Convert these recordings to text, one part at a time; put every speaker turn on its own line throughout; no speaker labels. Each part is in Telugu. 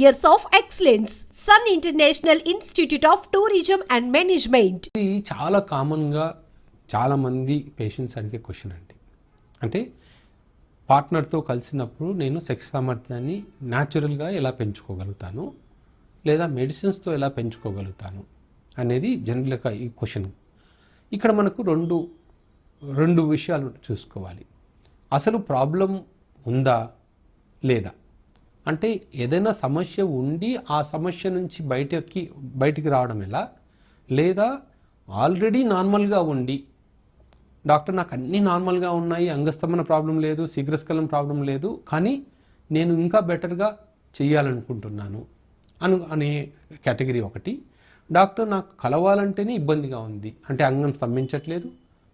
Years of excellence Sun International Institute of Tourism and Management
ఇది చాలా కామన్గా చాలామంది పేషెంట్స్ అడిగే క్వశ్చన్ అండి. అంటే పార్ట్నర్తో కలిసినప్పుడు నేను సెక్స్ సామర్థ్యాన్ని న్యాచురల్గా ఎలా పెంచుకోగలుగుతాను? లేదా మెడిసిన్స్తో ఎలా పెంచుకోగలుగుతాను? అనేది జనరల్గా ఈ క్వశ్చన్ ఇక్కడ మనకు రెండు రెండు విషయాలు చూసుకోవాలి. అసలు ప్రాబ్లం ఉందా? లేదా? అంటే ఏదైనా సమస్య ఉండి ఆ సమస్య నుంచి బయటకి బయటికి రావడం ఎలా? లేదా ఆల్రెడీ నార్మల్గా ఉండి డాక్టర్ నాకు అన్నీ నార్మల్గా ఉన్నాయి అంగస్తమన ప్రాబ్లం లేదు శీఘ్రస్కలం ప్రాబ్లం లేదు కానీ నేను ఇంకా బెటర్గా చేయాలనుకుంటున్నాను అను అనే కేటగిరీ ఒకటి. డాక్టర్ నాకు కలవాలంటేనే ఇబ్బందిగా ఉంది. అంటే అంగం స్తంభించట్లేదు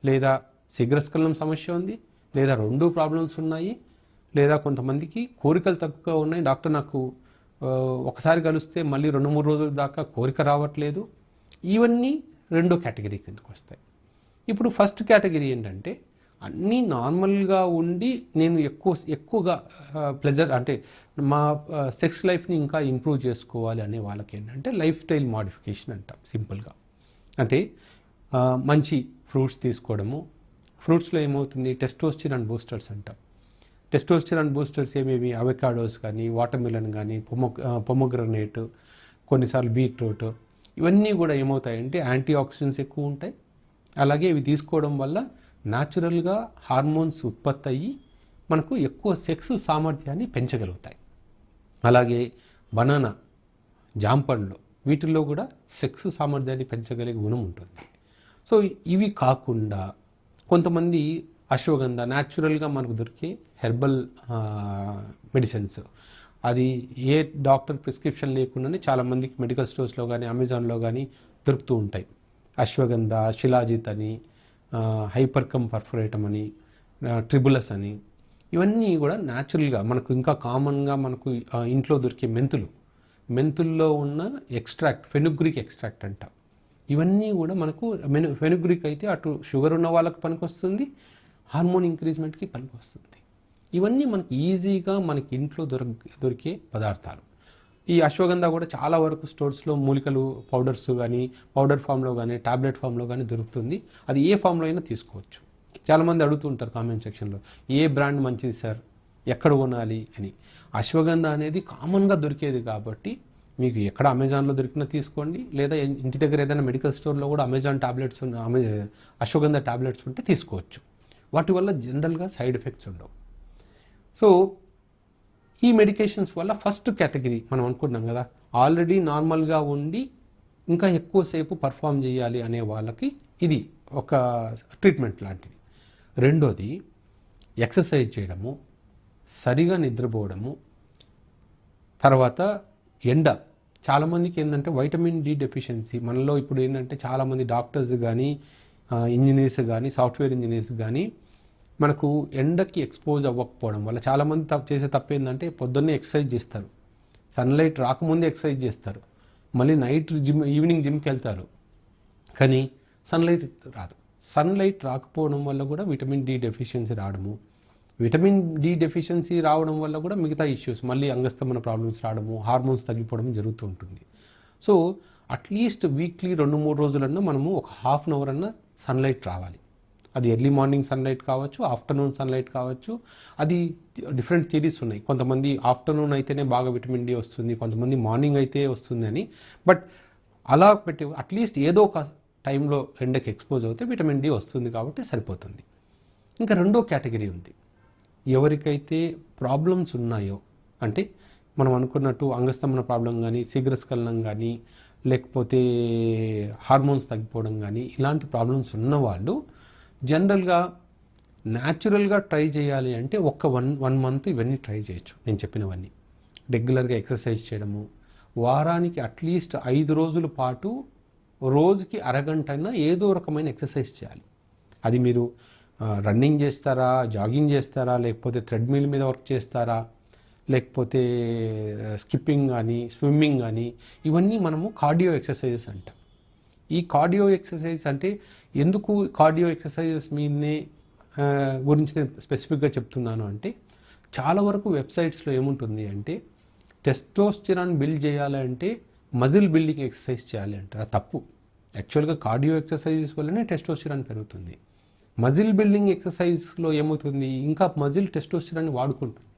లేదా శీఘ్రస్కలం సమస్య ఉంది లేదా రెండు ప్రాబ్లమ్స్ ఉన్నాయి లేదా కొంతమందికి కోరికలు తక్కువగా ఉన్నాయి. డాక్టర్ నాకు ఒకసారి కలిస్తే మళ్ళీ రెండు మూడు రోజుల దాకా కోరిక రావట్లేదు. ఇవన్నీ రెండో కేటగిరీ కిందకు వస్తాయి. ఇప్పుడు ఫస్ట్ కేటగిరీ ఏంటంటే అన్నీ నార్మల్గా ఉండి నేను ఎక్కువ ఎక్కువగా ప్లెజర్ అంటే మా సెక్స్ లైఫ్ని ఇంకా ఇంప్రూవ్ చేసుకోవాలి అనే వాళ్ళకి ఏంటంటే లైఫ్ స్టైల్ మాడిఫికేషన్ అంటాం సింపుల్గా. అంటే మంచి ఫ్రూట్స్ తీసుకోవడము. ఫ్రూట్స్లో ఏమవుతుంది? టెస్టోస్టిరాన్ బూస్టర్స్ అంటాం. టెస్టోస్టిరాన్ బూస్టర్స్ ఏమేమి? అవకాడోస్ కానీ వాటర్మిలన్ కానీ పొమో పొమోగ్రనేట్ కొన్నిసార్లు బీట్రూట్ ఇవన్నీ కూడా ఏమవుతాయంటే యాంటీ ఆక్సిడెంట్స్ ఎక్కువ ఉంటాయి. అలాగే ఇవి తీసుకోవడం వల్ల న్యాచురల్గా హార్మోన్స్ ఉత్పత్తి అయ్యి మనకు ఎక్కువ సెక్స్ సామర్థ్యాన్ని పెంచగలుగుతాయి. అలాగే బనానా జాంపండ్లు వీటిల్లో కూడా సెక్స్ సామర్థ్యాన్ని పెంచగలిగే గుణం ఉంటుంది. సో ఇవి కాకుండా కొంతమంది అశ్వగంధ. న్యాచురల్గా మనకు దొరికే హెర్బల్ మెడిసిన్స్ అది ఏ డాక్టర్ ప్రిస్క్రిప్షన్ లేకుండానే చాలామందికి మెడికల్ స్టోర్స్లో కానీ అమెజాన్లో కానీ దొరుకుతూ ఉంటాయి. అశ్వగంధ శిలాజిత్ అని హైపర్కమ్ పర్ఫరేటం అని ట్రిబులస్ అని ఇవన్నీ కూడా న్యాచురల్గా మనకు ఇంకా కామన్గా మనకు ఇంట్లో దొరికే మెంతులు. మెంతుల్లో ఉన్న ఎక్స్ట్రాక్ట్ ఫెనుగ్రిక్ ఎక్స్ట్రాక్ట్ అంట. ఇవన్నీ కూడా మనకు మెను ఫెనుగ్రిక్ అయితే అటు షుగర్ ఉన్న వాళ్ళకి పనికొస్తుంది హార్మోన్ ఇంక్రీజ్మెంట్కి పనికొస్తుంది. ఇవన్నీ మనకి ఈజీగా మనకి ఇంట్లో దొర దొరికే పదార్థాలు. ఈ అశ్వగంధ కూడా చాలా వరకు స్టోర్స్లో మూలికలు పౌడర్స్ కానీ పౌడర్ ఫామ్లో కానీ టాబ్లెట్ ఫామ్లో కానీ దొరుకుతుంది. అది ఏ ఫామ్లో అయినా తీసుకోవచ్చు. చాలామంది అడుగుతుంటారు కామెంట్ సెక్షన్లో ఏ బ్రాండ్ మంచిది సార్? ఎక్కడ కొనాలి? అని. అశ్వగంధ అనేది కామన్గా దొరికేది కాబట్టి మీకు ఎక్కడ అమెజాన్లో దొరికినా తీసుకోండి. లేదా ఇంటి దగ్గర ఏదైనా మెడికల్ స్టోర్లో కూడా అమెజాన్ టాబ్లెట్స్ ఉన్న అమె అశ్వగంధ టాబ్లెట్స్ ఉంటే తీసుకోవచ్చు. వాటి వల్ల జనరల్గా సైడ్ ఎఫెక్ట్స్ ఉండవు. సో ఈ మెడికేషన్స్ వల్ల ఫస్ట్ కేటగిరీ మనం అనుకున్నాం కదా ఆల్రెడీ నార్మల్గా ఉండి ఇంకా ఎక్కువసేపు పర్ఫామ్ చేయాలి అనే వాళ్ళకి ఇది ఒక ట్రీట్మెంట్ లాంటిది. రెండోది ఎక్సర్సైజ్ చేయడము సరిగా నిద్రపోవడము తర్వాత ఎండ. చాలామందికి ఏంటంటే వైటమిన్ డి డెఫిషియన్సీ మనలో ఇప్పుడు ఏంటంటే చాలామంది డాక్టర్స్ కానీ ఇంజనీర్స్ కానీ సాఫ్ట్వేర్ ఇంజనీర్స్ కానీ మనకు ఎండకి ఎక్స్పోజ్ అవ్వకపోవడం వల్ల చాలామంది తప్పు చేసే తప్పు ఏంటంటే పొద్దున్నే ఎక్సర్సైజ్ చేస్తారు. సన్లైట్ రాకముందే ఎక్సర్సైజ్ చేస్తారు. మళ్ళీ నైట్ జిమ్ ఈవినింగ్ జిమ్కి వెళ్తారు. కానీ సన్లైట్ రాదు. సన్లైట్ రాకపోవడం వల్ల కూడా విటమిన్ డి డెఫిషియన్సీ రావడము విటమిన్ డి డెఫిషియన్సీ రావడం వల్ల కూడా మిగతా ఇష్యూస్ మళ్ళీ అంగస్తమన ప్రాబ్లమ్స్ రావడము హార్మోన్స్ తగ్గిపోవడం జరుగుతూ ఉంటుంది. సో అట్లీస్ట్ వీక్లీ రెండు మూడు రోజులన్నా మనము ఒక హాఫ్ అన్ అవర్ అన్నా సన్లైట్ రావాలి. అది ఎర్లీ మార్నింగ్ సన్లైట్ కావచ్చు ఆఫ్టర్నూన్ సన్లైట్ కావచ్చు. అది డిఫరెంట్ థియరీస్ ఉన్నాయి. కొంతమంది ఆఫ్టర్నూన్ అయితేనే బాగా విటమిన్ డి వస్తుంది కొంతమంది మార్నింగ్ అయితే వస్తుంది అని. బట్ అలా పెట్టి అట్లీస్ట్ ఏదో ఒక టైంలో ఎండకి ఎక్స్పోజ్ అవుతే విటమిన్ డి వస్తుంది కాబట్టి సరిపోతుంది. ఇంకా రెండో కేటగిరీ ఉంది. ఎవరికైతే ప్రాబ్లమ్స్ ఉన్నాయో అంటే మనం అనుకున్నట్టు అంగస్తమన ప్రాబ్లం కానీ శీఘ్రస్ఖలనం కానీ లేకపోతే హార్మోన్స్ తగ్గిపోవడం కానీ ఇలాంటి ప్రాబ్లమ్స్ ఉన్నవాళ్ళు జనరల్గా న్యాచురల్గా ట్రై చేయాలి అంటే ఒక్క వన్ వన్ మంత్ ఇవన్నీ ట్రై చేయొచ్చు. నేను చెప్పినవన్నీ. రెగ్యులర్గా ఎక్సర్సైజ్ చేయడము. వారానికి అట్లీస్ట్ ఐదు రోజుల పాటు రోజుకి అరగంట అయినా ఏదో రకమైన ఎక్సర్సైజ్ చేయాలి. అది మీరు రన్నింగ్ చేస్తారా జాగింగ్ చేస్తారా లేకపోతే థ్రెడ్మిల్ మీద వర్క్ చేస్తారా లేకపోతే స్కిప్పింగ్ కానీ స్విమ్మింగ్ కానీ ఇవన్నీ మనము కార్డియో ఎక్సర్సైజెస్ అంటాం. ఈ కార్డియో ఎక్సర్సైజ్ అంటే ఎందుకు కార్డియో ఎక్సర్సైజెస్ మీదనే గురించి నేను స్పెసిఫిక్గా చెప్తున్నాను అంటే చాలా వరకు వెబ్సైట్స్లో ఏముంటుంది అంటే టెస్టోస్టిరాన్ బిల్డ్ చేయాలంటే మజిల్ బిల్డింగ్ ఎక్సర్సైజ్ చేయాలి అంటారు. అది తప్పు. యాక్చువల్గా కార్డియో ఎక్సర్సైజెస్ వల్లనే టెస్టోస్టిరాన్ పెరుగుతుంది. మజిల్ బిల్డింగ్ ఎక్సర్సైజ్లో ఏమవుతుంది? ఇంకా మజిల్ టెస్టోస్టిరాన్ని వాడుకుంటుంది.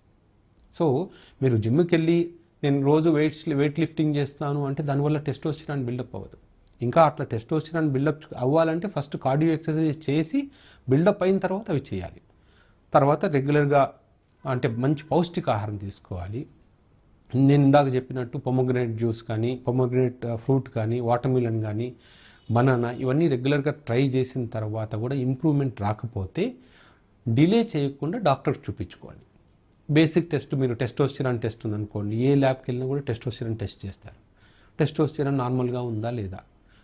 సో మీరు జిమ్కి వెళ్ళి నేను రోజు వెయిట్స్ వెయిట్ లిఫ్టింగ్ చేస్తాను అంటే దానివల్ల టెస్టోస్టిరాన్ బిల్డప్ అవ్వదు. ఇంకా అట్లా టెస్టోస్టిరాన్ బిల్డప్ అవ్వాలంటే ఫస్ట్ కార్డియో ఎక్సర్సైజ్ చేసి బిల్డప్ అయిన తర్వాత అవి చేయాలి. తర్వాత రెగ్యులర్గా అంటే మంచి పౌష్టికాహారం తీసుకోవాలి. నేను ఇందాక చెప్పినట్టు పొమోగ్రనేట్ జ్యూస్ కానీ పొమోగ్రనేట్ ఫ్రూట్ uh, కానీ వాటర్మిలన్ కానీ బనానా ఇవన్నీ రెగ్యులర్గా ట్రై చేసిన తర్వాత కూడా ఇంప్రూవ్మెంట్ రాకపోతే డిలే చేయకుండా డాక్టర్కి చూపించుకోండి. బేసిక్ టెస్ట్ మీరు టెస్టోస్టిరాన్ టెస్ట్ ఉందనుకోండి ఏ ల్యాబ్కి వెళ్ళినా కూడా టెస్టోస్టిరాన్ టెస్ట్ చేస్తారు. టెస్టోస్టిరాన్ నార్మల్గా ఉందా లేదా?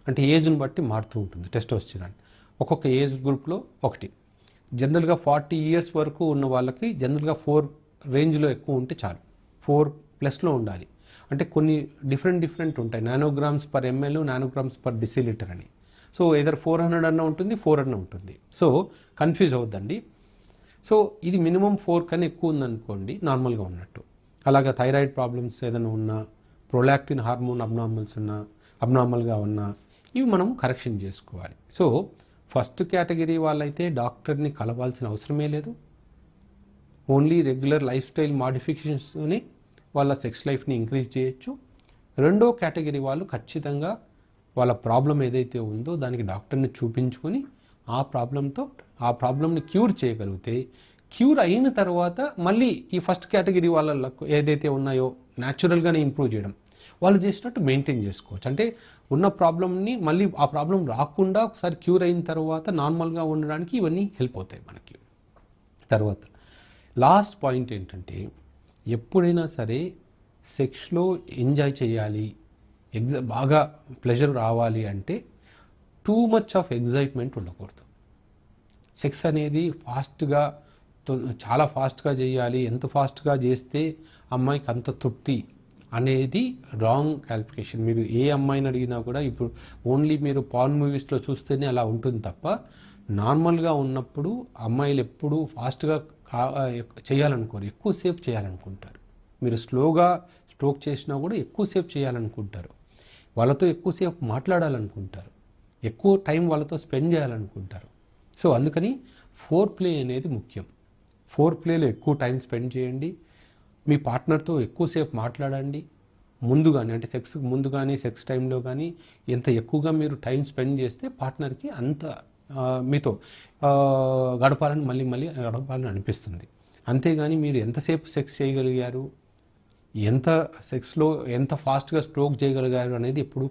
అంటే ఏజ్ని బట్టి మారుతూ ఉంటుంది టెస్టోస్టిరాన్ ఒక్కొక్క ఏజ్ గ్రూప్లో ఒకటి. జనరల్గా ఫార్టీ ఇయర్స్ వరకు ఉన్న వాళ్ళకి జనరల్గా ఫోర్ రేంజ్లో ఎక్కువ ఉంటే చాలు. ఫోర్ ప్లస్లో ఉండాలి. అంటే కొన్ని డిఫరెంట్ డిఫరెంట్ ఉంటాయి. Nanograms per ML nanograms per decilitre అని. సో ఏదర్ ఫోర్ హండ్రెడ్ అన్న ఉంటుంది ఫోర్ అన్న ఉంటుంది. సో కన్ఫ్యూజ్ అవుద్దండి. సో ఇది మినిమం ఫోర్ కన్నా ఎక్కువ ఉందనుకోండి నార్మల్గా ఉన్నట్టు. అలాగే థైరాయిడ్ ప్రాబ్లమ్స్ ఏదైనా ఉన్నా ప్రొలాక్టిన్ హార్మోన్ అబ్నార్మల్స్ ఉన్నా అబ్నార్మల్గా ఉన్నా ఇవి మనం కరెక్షన్ చేసుకోవాలి. సో ఫస్ట్ కేటగిరీ వాళ్ళైతే డాక్టర్ని కలవాల్సిన అవసరమే లేదు. ఓన్లీ రెగ్యులర్ లైఫ్ స్టైల్ మాడిఫికేషన్స్తోనే వాళ్ళ సెక్స్ లైఫ్ని ఇంక్రీజ్ చేయొచ్చు. రెండో కేటగిరీ వాళ్ళు ఖచ్చితంగా వాళ్ళ ప్రాబ్లం ఏదైతే ఉందో దానికి డాక్టర్ని చూపించుకొని ఆ ప్రాబ్లంతో ఆ ప్రాబ్లమ్ని క్యూర్ చేయగలిగితే క్యూర్ అయిన తర్వాత మళ్ళీ ఈ ఫస్ట్ కేటగిరీ వాళ్ళకు ఏదైతే ఉన్నాయో న్యాచురల్గానే ఇంప్రూవ్ చేయడం. వాళ్ళు చేసినట్టు మెయింటైన్ చేసుకోవచ్చు. అంటే ఉన్న ప్రాబ్లమ్ని మళ్ళీ ఆ ప్రాబ్లం రాకుండా ఒకసారి క్యూర్ అయిన తర్వాత నార్మల్గా ఉండడానికి ఇవన్నీ హెల్ప్ అవుతాయి మనకి. తర్వాత లాస్ట్ పాయింట్ ఏంటంటే ఎప్పుడైనా సరే సెక్స్లో ఎంజాయ్ చేయాలి ఎగ్జ బాగా ప్లెజర్ రావాలి అంటే టూ మచ్ ఆఫ్ ఎగ్జైట్మెంట్ ఉండకూడదు. సెక్స్ అనేది ఫాస్ట్గా చాలా ఫాస్ట్గా చేయాలి. ఎంత ఫాస్ట్గా చేస్తే అమ్మాయికి అంత తృప్తి అనేది రాంగ్ క్యాలిఫికేషన్ మీరు ఏ అమ్మాయిని అడిగినా కూడా ఇప్పుడు ఓన్లీ మీరు పాన్ మూవీస్లో చూస్తేనే అలా ఉంటుంది తప్ప నార్మల్గా ఉన్నప్పుడు అమ్మాయిలు ఎప్పుడు ఫాస్ట్గా కా చేయాలనుకోరు. ఎక్కువసేపు చేయాలనుకుంటారు. మీరు స్లోగా స్ట్రోక్ చేసినా కూడా ఎక్కువసేపు చేయాలనుకుంటారు. వాళ్ళతో ఎక్కువసేపు మాట్లాడాలనుకుంటారు. ఎక్కువ టైం వాళ్ళతో స్పెండ్ చేయాలనుకుంటారు. సో అందుకని ఫోర్ ప్లే అనేది ముఖ్యం. ఫోర్ ప్లేలో ఎక్కువ టైం స్పెండ్ చేయండి. మీ పార్ట్నర్తో ఎక్కువసేపు మాట్లాడండి. ముందు కానీ అంటే సెక్స్ ముందు కానీ సెక్స్ టైంలో కానీ ఎంత ఎక్కువగా మీరు టైం స్పెండ్ చేస్తే పార్ట్నర్కి అంత మీతో గడపాలని మళ్ళీ మళ్ళీ గడపాలని అనిపిస్తుంది. అంతేగాని మీరు ఎంతసేపు సెక్స్ చేయగలిగారు? ఎంత సెక్స్లో ఎంత ఫాస్ట్గా స్ట్రోక్ చేయగలిగారు అనేది ఎప్పుడు